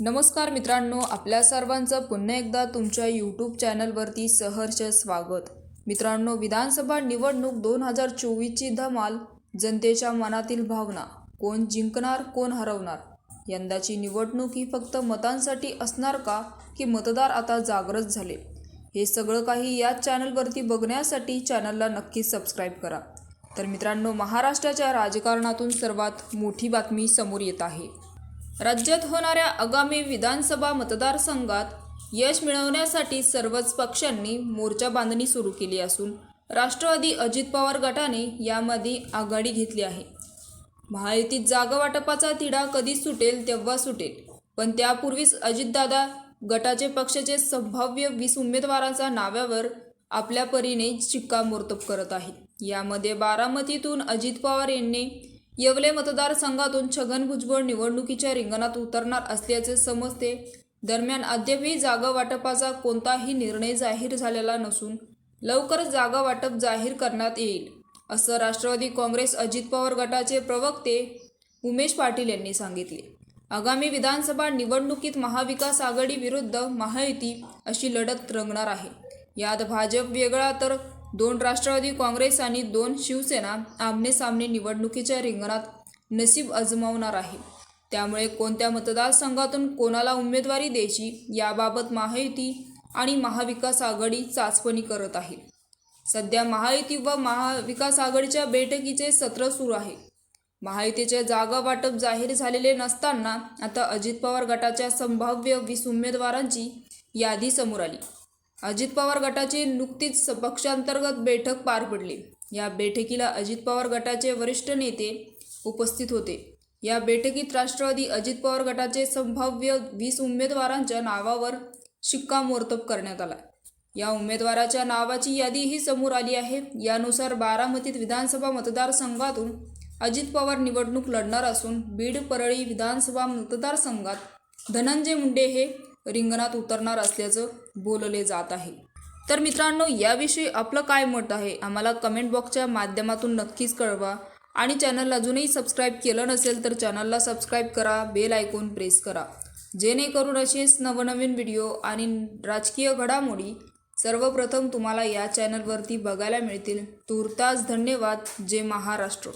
नमस्कार मित्रांनो आपल्या सर्वांचं पुन्हा एकदा तुमच्या यूट्यूब चॅनलवरती सहर्ष स्वागत. मित्रांनो विधानसभा निवडणूक दोन हजार चोवीसची धमाल जनतेच्या मनातील भावना कोण जिंकणार कोण हरवणार? यंदाची निवडणूक ही फक्त मतांसाठी असणार का की मतदार आता जागृत झाले? हे सगळं काही याच चॅनलवरती बघण्यासाठी चॅनलला नक्की सबस्क्राईब करा. तर मित्रांनो महाराष्ट्राच्या राजकारणातून सर्वात मोठी बातमी समोर येत आहे. राज्यात होणाऱ्या आगामी विधानसभा मतदारसंघात यश मिळवण्यासाठी सर्वच पक्षांनी मोर्चा बांधणी सुरू केली असून राष्ट्रवादी अजित पवार गटाने यामध्ये आघाडी घेतली आहे. महायुतीत जागा वाटपाचा तिढा कधी सुटेल तेव्हा सुटेल पण त्यापूर्वीच अजितदादा गटाचे पक्षाचे संभाव्य वीस उमेदवारांच्या नाव्यावर आपल्या परीने शिक्कामोर्तब करत आहे. यामध्ये बारामतीतून अजित पवार यांनी येवले मतदारसंघातून छगन भुजबळ निवडणुकीच्या रिंगणात उतरणार असल्याचे समजते. दरम्यान अद्यापही जागा वाटपाचा कोणताही निर्णय जाहीर झालेला नसून लवकरच जागा वाटप जाहीर करण्यात येईल असं राष्ट्रवादी काँग्रेस अजित पवार गटाचे प्रवक्ते उमेश पाटील यांनी सांगितले. आगामी विधानसभा निवडणुकीत महाविकास आघाडी विरुद्ध महायुती अशी लढत रंगणार आहे. यात भाजप वेगळा तर दोन राष्ट्रवादी काँग्रेस आणि दोन शिवसेना आमनेसामने निवडणुकीच्या रिंगणात नसीब अजमावणार आहे. त्यामुळे कोणत्या मतदारसंघातून कोणाला उमेदवारी द्यायची याबाबत महायुती आणि महाविकास आघाडी चाचपणी करत आहे. सध्या महायुती व महाविकास आघाडीच्या बैठकीचे सत्र सुरू आहे. महायुतीचे जागा वाटप जाहीर झालेले नसताना आता अजित पवार गटाच्या संभाव्य वीस उमेदवारांची यादी समोर आली. अजित पवार गटाची नुकतीच पक्षांतर्गत बैठक पार पडली. या बैठकीला अजित पवार गटाचे वरिष्ठ नेते उपस्थित होते. या बैठकीत राष्ट्रवादी अजित पवार गटाचे संभाव्य वीस उमेदवारांच्या नावावर शिक्कामोर्तब करण्यात आला. या उमेदवाराच्या नावाची यादीही समोर आली आहे. यानुसार बारामतीत विधानसभा मतदारसंघातून अजित पवार निवडणूक लढणार असून बीड परळी विधानसभा मतदारसंघात धनंजय मुंडे हे रिंगणात उतरणार असल्याचं बोलले जात आहे. तर मित्रांनो याविषयी आपलं काय मत आहे आम्हाला कमेंट बॉक्सच्या माध्यमातून नक्कीच कळवा. आणि चॅनल अजूनही सबस्क्राईब केलं नसेल तर चॅनलला सबस्क्राईब करा बेल आयकॉन प्रेस करा. जेणेकरून असेच नवनवीन व्हिडिओ आणि राजकीय घडामोडी सर्वप्रथम तुम्हाला या चॅनलवरती बघायला मिळतील. तुर्तास धन्यवाद. जय महाराष्ट्र.